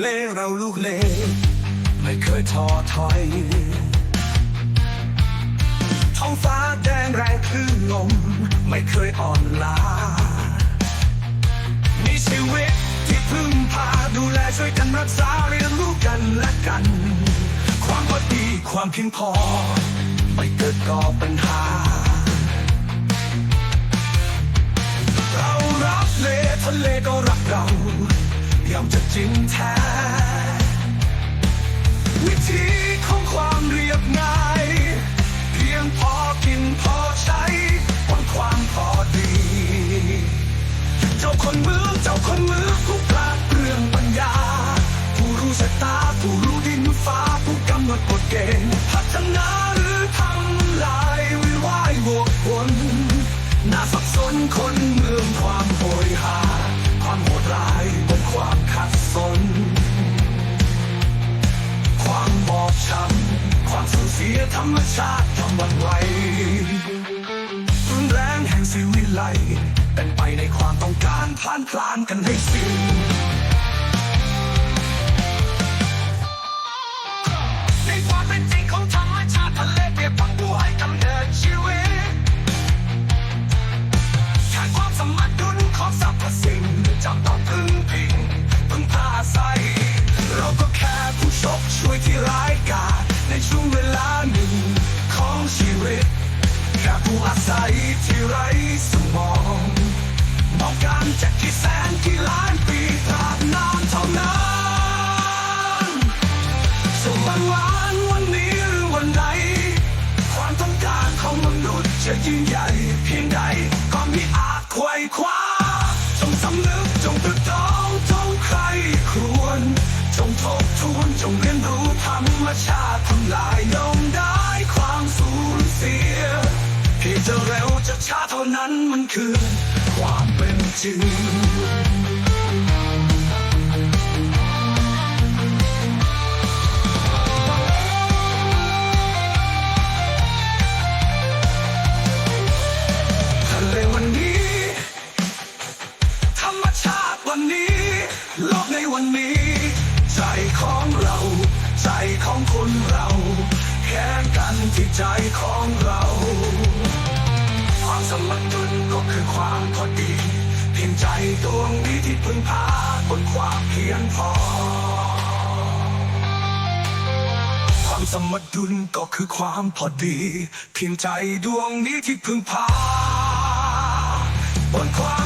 เลเราลูกเลไม่เคยท้อถอย ท้องฟ้าแดงแรงคลื่นลม ไม่เคยอ่อนล้า มีชีวิตที่พึ่งพาดูแลช่วยกันรักษาเรียนรู้กันและกัน ความพอดีความเพียงพอ ไม่เกิดก่อปัญหา อมจะ รรมชาติทำวันไหวรุนแรงแห่งสิวิไลเป็นไปในความต้องการพลานพลานกันให้สิ้น ช่วงเวลาหนึ่งของชีวิตแค่ผู้อาศัยที่ไร้สมองมองการจากกี่แสนกี่ล้านปีตราบนานเท่านั้นส่วนวันวานวันนี้หรือวันไหนความต้องการของมนุษย์จะยิ่งใหญ่เพียง ชาเท่านั้นมันคือความเป็นจริงทะเลวันนี้ ธรรมชาติวันนี้ โลกในวันนี้ ใจของเรา ใจของคนเรา แค่กันที่ใจของเรา ก็คือความพอดี เพียงใจดวงนี้ที่พึ่งพาบนความเพียงพอ ความสมดุลก็คือความพอดี เพียงใจดวงนี้ที่พึ่งพาบนความ